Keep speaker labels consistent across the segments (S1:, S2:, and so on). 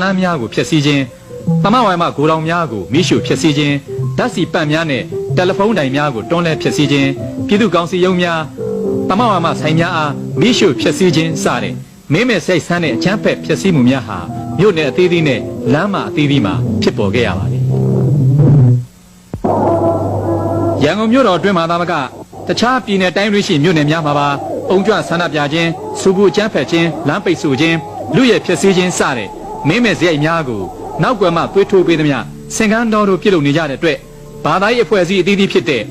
S1: လမ်းများကိုဖျက်ဆီးခြင်းတမဝိုင်မဂိုလောင်များကိုမိရှုဖျက်ဆီးခြင်းဓာတ်စီပတ်များနဲ့တယ်လီဖုန်းတိုင်များကိုတွန်းလှဲဖျက်ဆီးခြင်းပြည်သူ့ကောင်စီရုံးများတမဝိုင်မဆိုင်များအားမိရှုဖျက်ဆီးခြင်းစတဲ့မင်းမဲ့စိတ်ဆန်းတဲ့အချမ်းဖက်ဖျက်ဆီးမှုများဟာမြို့နယ်အသီးသီးနဲ့လမ်းမအသီးသီးမှာဖြစ်ပေါ်ခဲ့ရပါတယ်ရန်ကုန်မြို့တော်အတွင်းမှာသာမကတခြားပြည်နယ်တိုင်းတွေရှိမြို့နယ်များမှာပါအုံကြွဆန္ဒပြခြင်းစူပူအချမ်းဖက်ခြင်းလမ်းပိတ်ဆို့ခြင်းလူရဲဖျက်ဆီးခြင်းစတဲ့ မင်းမဲ့စရိုက်များကိုနောက်ကွယ်မှသွေးထိုးပေးသမျှစင်ကန်းတော်တို့ပြုလုပ်နေကြတဲ့အတွက်ဘာသာရေးအဖွဲ့အစည်းအသီးသီးဖြစ်တဲ့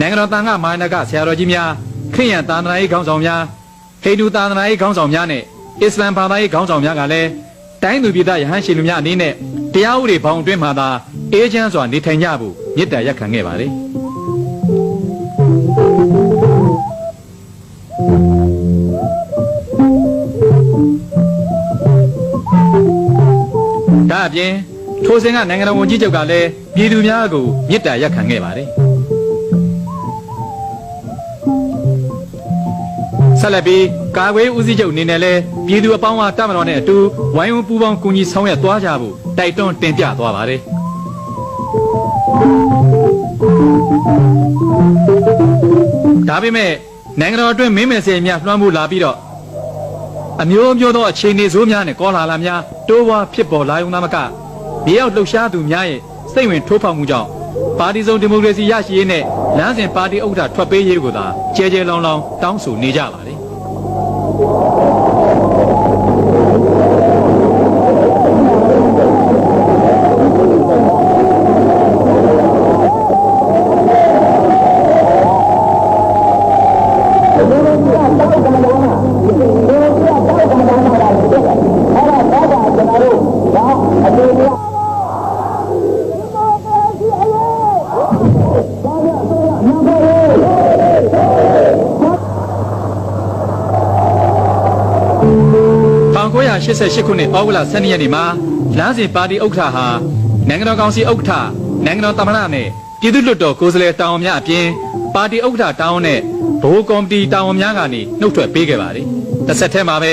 S1: နိုင်ငံတော်တန်ခါမာနကဆရာတော်ကြီးများခရိယန်သာသနာရေးခေါင်းဆောင်များဟိန္ဒူသာသနာရေးခေါင်းဆောင်များနဲ့အစ္စလမ်ဘာသာရေးခေါင်းဆောင်များကလည်းတိုင်းသူပြည်သားယဟန်ရှင်လူများအနေနဲ့တရားဥပဒေဘောင်အတွင်းမှာသာအေးချမ်းစွာနေထိုင်ကြဖို့မြစ်တာရက်ခံခဲ့ပါတယ် ပြင်ထိုစဉ်ကနိုင်ငံတော်ဝန်ကြီးချုပ်ကလည်းပြည်သူများကိုမြစ်တာရက်ခံခဲ့ပါတယ်ဆက်လက်ပြီးကာကွယ်ဦးစီးချုပ်အနေနဲ့လည်းပြည်သူအပေါင်းအတပ်မတော်နဲ့အတူဝိုင်းဝန်းပူးပေါင်းကူညီဆောင်ရွက်သွားကြဖို့တိုက်တွန်းတင်ပြသွားပါတယ်ဒါပေမဲ့နိုင်ငံတော်အတွင်းမင်းမယ်စင်များလွှမ်းမိုးလာပြီးတော့အမျိုးမျိုးသောအခြေအနေဆိုးများနဲ့ကောလာလာများ တိုးဝါဖြစ်ပေါ်လာုံသာမကမြေရောက်လှုပ်ရှားသူများရဲ့စိတ်ဝင်ထိုးဖောက်မှုကြောင့်ပါတီစုံဒီမိုကရေစီရရှိရေးနဲ့လမ်းစဉ်ပါတီဥက္ကဋ္ဌထွက်ပေးရေးကိုသာကြဲကြဲလောင်လောင်တောင်းဆိုနေကြပါလေ 1988ခုနှစ်ဩဂုတ်လ12ရက်နေ့မှာလမ်းစဉ်ပါတီဥက္ကဋ္ဌဟာနိုင်ငံတော်ကောင်စီဥက္ကဋ္ဌနိုင်ငံတော်သမ္မတနဲ့ပြည်သူ့လွှတ်တော်ကိုယ်စားလှယ်တာဝန်များအပြင်ပါတီဥက္ကဋ္ဌတာဝန်နဲ့ဗဟိုကော်မတီတာဝန်များကနေနှုတ်ထွက်ပေးခဲ့ပါတယ်။တစ်ဆက်တည်းမှာပဲ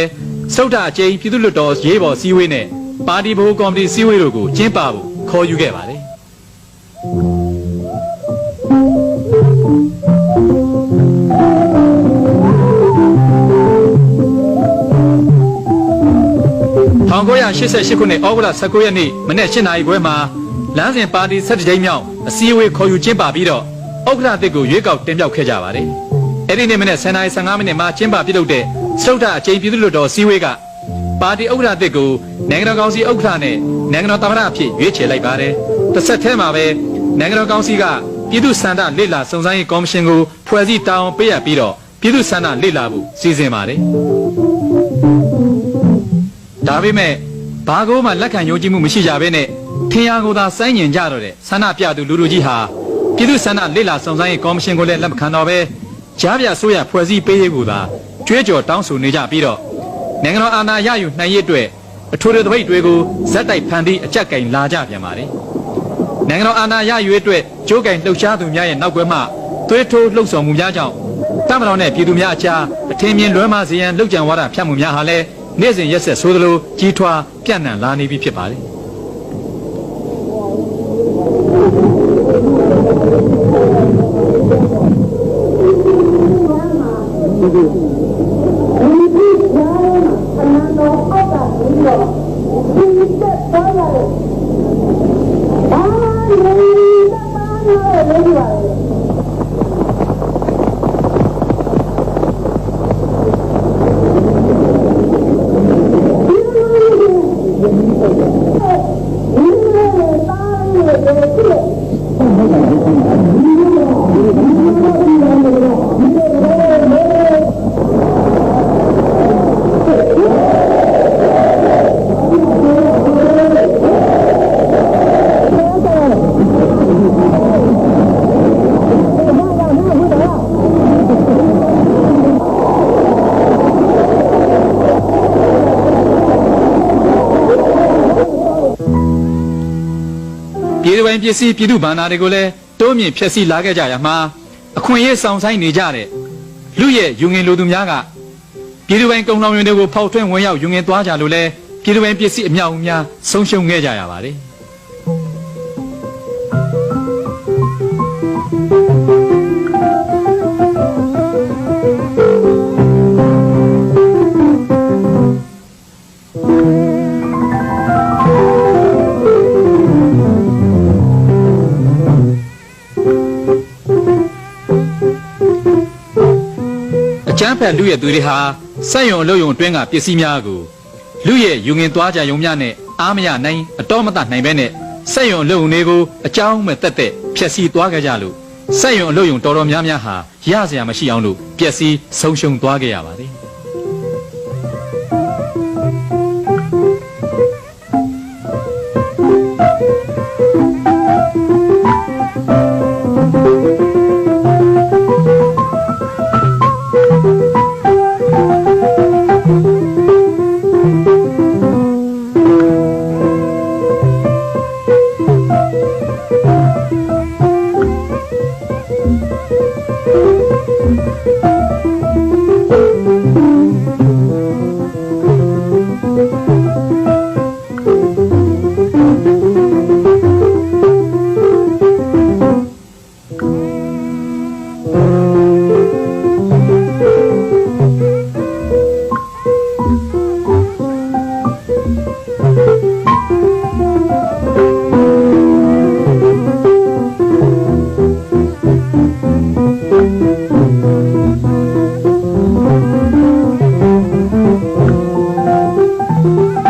S1: စုတ်တာအကျိန်ပြည်သူ့လွှတ်တော်ရေးပေါ်စည်းဝေးနဲ့ပါတီဗဟိုကော်မတီစည်းဝေးတို့ကိုကျင်းပဖို့ခေါ်ယူခဲ့ပါတယ်။ 1988ခုနှစ်ဩဂုတ်လ19ရက်နေ့မနေ့7နာရီခွဲမှာလမ်းစဉ်ပါတီ17ကြိမ်မြောက်အစည်းအဝေးခေါ်ယူကျင်းပပြီးတော့ဥက္ကဋ္ဌအသစ်ကိုရွေးကောက်တင်မြှောက်ခဲ့ကြပါတယ်။အဲ့ဒီနေ့မနေ့10နာရီ15မိနစ်မှာကျင်းပပြုလုပ်တဲ့စုတ်ထအချိန်ပြည်သူ့လွှတ်တော်စည်းဝေးကပါတီဥက္ကဋ္ဌအသစ်ကိုနိုင်ငံတော်ကောင်စီဥက္ကဋ္ဌနဲ့နိုင်ငံတော်သမ္မတအဖြစ်ရွေးချယ်လိုက်ပါတယ်။တစ်ဆက်တည်းမှာပဲနိုင်ငံတော်ကောင်စီကပြည်သူ့စံတလေ့လာစုံစမ်းရေးကော်မရှင်ကိုဖွဲ့စည်းတာဝန်ပေးရပြီးတော့ပြည်သူ့စံတလေ့လာဖို့စီစဉ်ပါတယ်။ဒါပေမဲ့ ဘာကိုမှလက်ခံယုံကြည်မှုမရှိကြဘဲနဲ့ထင်ရကိုသာစိုင်းညင်ကြတော့တဲ့ဆန္ဒပြသူလူလူကြီးဟာပြည်သူ့ဆန္ဒလေ့လာစုံစမ်းရေးကော်မရှင်ကိုလည်းလက်မခံတော့ဘဲကြားပြဆိုးရဖွဲ့စည်းပေးရေးကိုသာကြွေးကြော်တောင်းဆိုနေကြပြီးတော့နိုင်ငံတော်အာဏာရယူနိုင်ရေးအတွက်အထွေထွေသပိတ်တွေကိုဇက်တိုက်ဖန်တီးအကြက်ကင်လာကြပြန်ပါလေနိုင်ငံတော်အာဏာရယူရေးအတွက်ကြိုးကင်လှုပ်ရှားသူများရဲ့နောက်ကွယ်မှသွေးထိုးလှုပ်ဆောင်မှုများကြောင့်တမတော်နဲ့ပြည်သူများအကြားအထင်မြင်လွဲမှားစေရန်လှုပ်ကြံဝါဒဖြတ်မှုများဟာလည်း နေ့စဉ်ရက်ဆက်ဆိုသလိုကြီးထွားပြန့်နှံ့လာနေပြီဖြစ်ပါလေ
S2: ဒီ ပြ
S1: ည်သူပိုင်ပစ္စည်းပြည်သူဗန္နာတွေကိုလည်းတိုးမြင့်ဖျက်ဆီးလာခဲ့ကြရမှာအခွင့်အရေးဆောင်ဆိုင်နေကြတဲ့လူရဲ့ယူငင်လူသူများကပြည်သူပိုင်ကုံလောင်ရင်တွေကိုဖောက်ထွင်းဝင်ရောက်ယူငင်သွားကြလို့လဲပြည်သူ့ပင်ပစ္စည်းအမြောက်အများဆုံးရှုံးခဲ့ကြရပါတယ် ဖက်လူရဲ့သူတွေဟာစက်ယုံအလုပ်ယုံအတွင်းကပစ္စည်းများကိုလူရဲ့ယူငင်သွားကြယုံများနဲ့အားမရနိုင်အတော်မတနိုင်ပဲနဲ့စက်ယုံအလုပ်ယုံတွေကိုအကြောင်းမဲ့တက်တက်ဖြက်စီးသွားကြကြလို့စက်ယုံအလုပ်ယုံတော်တော်များများဟာရစရာမရှိအောင်လို့ပျက်စီးဆုံးရှုံးသွားခဲ့ရပါတယ် Música Thank you.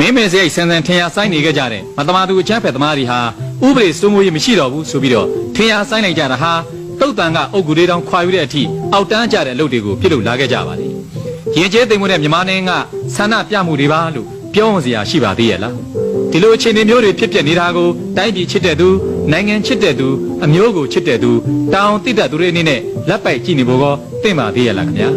S1: မင်းမဲစရိုက်ဆန်းဆန်းထင်ရဆိုင်နေကြကြတဲ့မတမာသူအချမ်းဖက်သမားတွေဟာဥပဒေစိုးမိုးရေးမရှိတော့ဘူးဆိုပြီးတော့ထင်ရဆိုင်လိုက်ကြတာဟာတုတ်တန်ကအုတ်ဂူလေးတောင်ခွာယူတဲ့အထိအောက်တန်းကြတဲ့အလုပ်တွေကိုပြုလုပ်လာခဲ့ကြပါလေရင်ကျဲသိမ်မှုနဲ့မြန်မာနိုင်ငံကဆန္ဒပြမှုတွေပါလို့ပြောဝင်စရာရှိပါသေးရဲ့လားဒီလိုအခြေအနေမျိုးတွေဖြစ်ပျက်နေတာကိုတိုင်းပြည်ချစ်တဲ့သူနိုင်ငံချစ်တဲ့သူအမျိုးကိုချစ်တဲ့သူတောင်တိတတ်သူတွေအနေနဲ့လက်ပိုက်ကြည့်နေဖို့ကောသင့်ပါသေးရဲ့လားခင်ဗျာ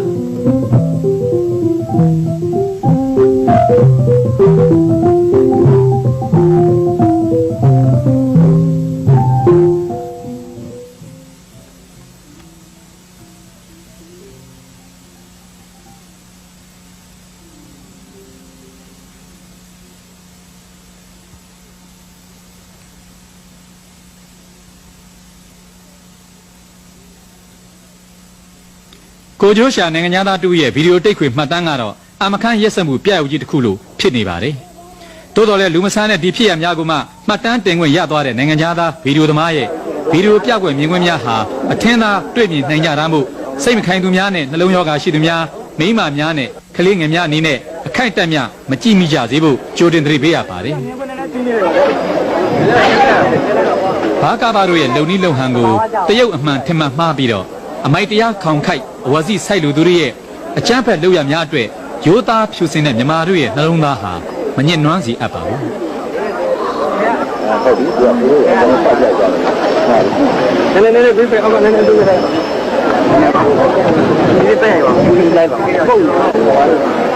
S1: ကိုကျိုးရှာနိုင်ငံသားတူရဲ့ဗီဒီယိုတိတ်ခွေမှတ်တမ်းကတော့အမခန့်ရက်စက်မှုပြရုပ်ကြီးတစ်ခုလို့ဖြစ်နေပါတယ်။တိုးတော်လဲလူမဆန်းတဲ့ဒီဖြစ်ရများကမှမှတ်တမ်းတင်ခွင့်ရသွားတဲ့နိုင်ငံသားဗီဒီယိုသမားရဲ့ဗီဒီယိုပြကွယ်မြင်ကွင်းများဟာအထင်းသားတွေ့မြင်နိုင်ကြတာမို့စိတ်မခိုင်သူများနဲ့နှလုံးရောဂါရှိသူများမိန်းမများနဲ့ကလေးငယ်များအနေနဲ့အခိုက်အတန့်များမကြည့်မိကြစေဖို့ကြိုတင်သတိပေးရပါတယ်။ဘာကာဘာတို့ရဲ့လုံနီးလုံဟန်ကိုတရုတ်အမှန်ထင်မှန်မှားပြီးတော့ အမိုက်တရားခေါင်ခိုက်အဝစီဆိုင်လူသူတွေရဲ့အကြမ်းဖက်လုပ်ရများအတွက်ရိုးသားဖြူစင်တဲ့မြမာတို့ရဲ့နှလုံးသားဟာမညစ်နွမ်းစီအပ်ပါဘူး
S3: ဟုတ်ပြီသူကသူတို့အကုန်ပတ်ကြကြတယ်ဟုတ်ပြီ
S4: နည်းနည်းနည်းပြေးပြေးအောက်ကနည်းနည်းပြေးပြေးဒီပြေးရပါဘူးဒီလိုက်ပါဟုတ်